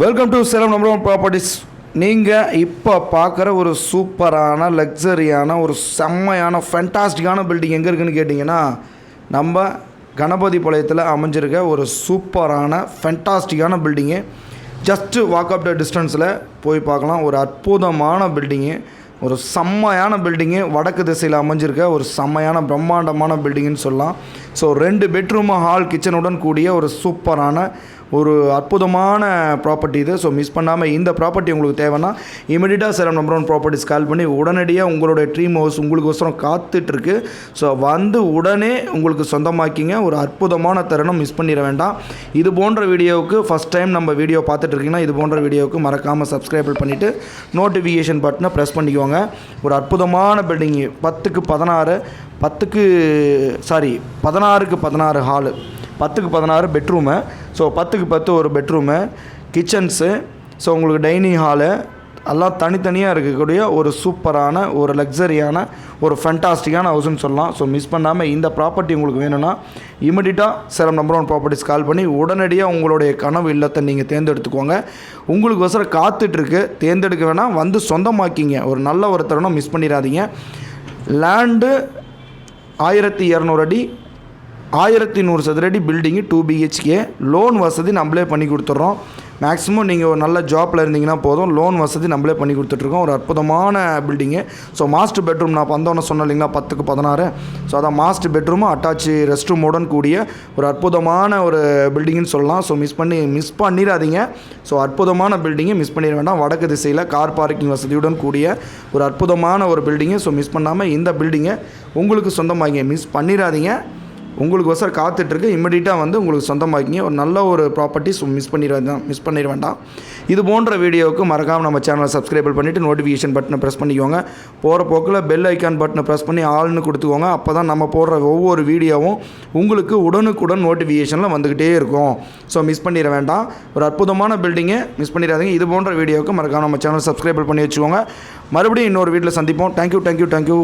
Welcome to Salem number one properties நீங்கள் இப்போ பார்க்குற ஒரு சூப்பரான லக்ஸரியான ஒரு செம்மையான ஃபென்டாஸ்டிக்கான பில்டிங் எங்கே இருக்குன்னு கேட்டிங்கன்னா நம்ம கணபதி பாளையத்தில் அமைஞ்சிருக்க ஒரு சூப்பரான ஃபென்டாஸ்டிக்கான building just walk up the டிஸ்டன்ஸில் போய் பார்க்கலாம். ஒரு அற்புதமான பில்டிங்கு ஒரு செம்மையான பில்டிங்கு வடக்கு திசையில் அமைஞ்சிருக்க ஒரு செம்மையான பிரம்மாண்டமான பில்டிங்குன்னு சொல்லலாம். ஸோ ரெண்டு பெட்ரூமு ஹால் கிச்சனுடன் கூடிய ஒரு சூப்பரான ஒரு அற்புதமான ப்ராப்பர்ட்டி இது. ஸோ மிஸ் பண்ணாமல் இந்த ப்ராப்பர்ட்டி உங்களுக்கு தேவைன்னா இமீடியட்டாக Salem number one properties call பண்ணி உடனடியாக உங்களுடைய ட்ரீம் ஹவுஸ் உங்களுக்கோசரம் காத்துட்ருக்கு. ஸோ வந்து உடனே உங்களுக்கு சொந்தமாக்கிங்க. ஒரு அற்புதமான தருணம் மிஸ் பண்ணிட வேண்டாம். இது போன்ற வீடியோவுக்கு ஃபஸ்ட் டைம் நம்ம வீடியோ பார்த்துட்டு இருக்கீங்கன்னா இது போன்ற வீடியோவுக்கு மறக்காமல் சப்ஸ்கிரைப் பண்ணிவிட்டு நோட்டிஃபிகேஷன் பட்டனை ப்ரெஸ் பண்ணிக்கோங்க ஒரு அற்புதமான பில்டிங்கு பத்துக்கு பதினாறு பத்துக்கு சாரி பதினாறுக்கு பதினாறு ஹாலு பத்துக்கு பதினாறு பெட்ரூமு ஸோ பத்துக்கு பத்து ஒரு பெட்ரூமு கிச்சன்ஸு ஸோ உங்களுக்கு டைனிங் ஹாலு எல்லாம் தனித்தனியாக இருக்கக்கூடிய ஒரு சூப்பரான ஒரு லக்ஸரியான ஒரு ஃபென்டாஸ்டிக்கான ஹவுஸ்னு சொல்லலாம். ஸோ மிஸ் பண்ணாமல் இந்த ப்ராப்பர்ட்டி உங்களுக்கு வேணும்னா இமிடியட்டாக Salem number one properties call பண்ணி உடனடியாக உங்களுடைய கனவு இல்லத்தை நீங்கள் தேர்ந்தெடுத்துக்கோங்க. உங்களுக்கு வசரம் காத்துட்ருக்கு. தேர்ந்தெடுக்க வேணால் வந்து சொந்தமாக்கிங்க. ஒரு நல்ல ஒரு தருணம் மிஸ் பண்ணிடாதீங்க. லேண்டு ஆயிரத்தி இரநூறு அடி ஆயிரத்தி நூறு சதுரடி பில்டிங்கு டூ பிஹெச்கே லோன் வசதி நம்மளே பண்ணி கொடுத்துட்றோம். மேக்ஸிமம் நீங்கள் ஒரு நல்ல ஜாப்பில் இருந்தீங்கன்னா போதும். லோன் வசதி நம்மளே பண்ணி கொடுத்துட்ருக்கோம். ஒரு அற்புதமான பில்டிங்கு ஸோ மாஸ்டர் பெட்ரூம் நான் வந்தோன்னு சொன்னேன் இல்லைங்களா பத்துக்கு பதினாறு. ஸோ அதான் மாஸ்டர் பெட்ரூமும் அட்டாச் ரெஸ்ட் ரூமுடன் கூடிய ஒரு அற்புதமான ஒரு பில்டிங்னு சொல்லலாம். ஸோ மிஸ் பண்ணி மிஸ் பண்ணிடாதீங்க. ஸோ அற்புதமான பில்டிங்கை மிஸ் பண்ணிட வேண்டாம். வடக்கு திசையில் கார் பார்க்கிங் வசதியுடன் கூடிய ஒரு அற்புதமான ஒரு பில்டிங்கு ஸோ மிஸ் பண்ணாமல் இந்த பில்டிங்கை உங்களுக்கு சொந்தமாகிங்க மிஸ் பண்ணிடாதீங்க. உங்களுக்கு வசரம் காத்துட்ருக்கு இம்மிடியட்டாக வந்து உங்களுக்கு சொந்தமாக்கிங்க. ஒரு நல்ல ஒரு ப்ராப்பர்ட்டிஸ் மிஸ் பண்ணிட வேண்டாம் மிஸ் பண்ணிட வேண்டாம். இது போன்ற வீடியோவுக்கு மறக்காமல் நம்ம சேனலை சப்ஸ்கிரைப் பண்ணிவிட்டு நோட்டிஃபிகேஷன் பட்டனை ப்ரெஸ் பண்ணிக்கோங்க. போகிற போக்கில் பெல் ஐக்கான் பட்டனை ப்ரெஸ் பண்ணி ஆள்னு கொடுத்துக்கோங்க. அப்போ தான் நம்ம போடுற ஒவ்வொரு வீடியோவும் உங்களுக்கு உடனுக்குடன் நோட்டிஃபிகேஷனில் வந்துக்கிட்டே இருக்கும். ஸோ மிஸ் பண்ணிட வேண்டாம். ஒரு அற்புதமான பில்டிங்கை மிஸ் பண்ணிடாதீங்க இது போன்ற வீடியோவுக்கு மறக்காமல் நம்ம சேனல் சப்ஸ்கிரைப் பண்ணி வச்சுக்கோங்க. மறுபடியும் இன்னொரு வீட்டில் சந்திப்போம். Thank you thank you thank you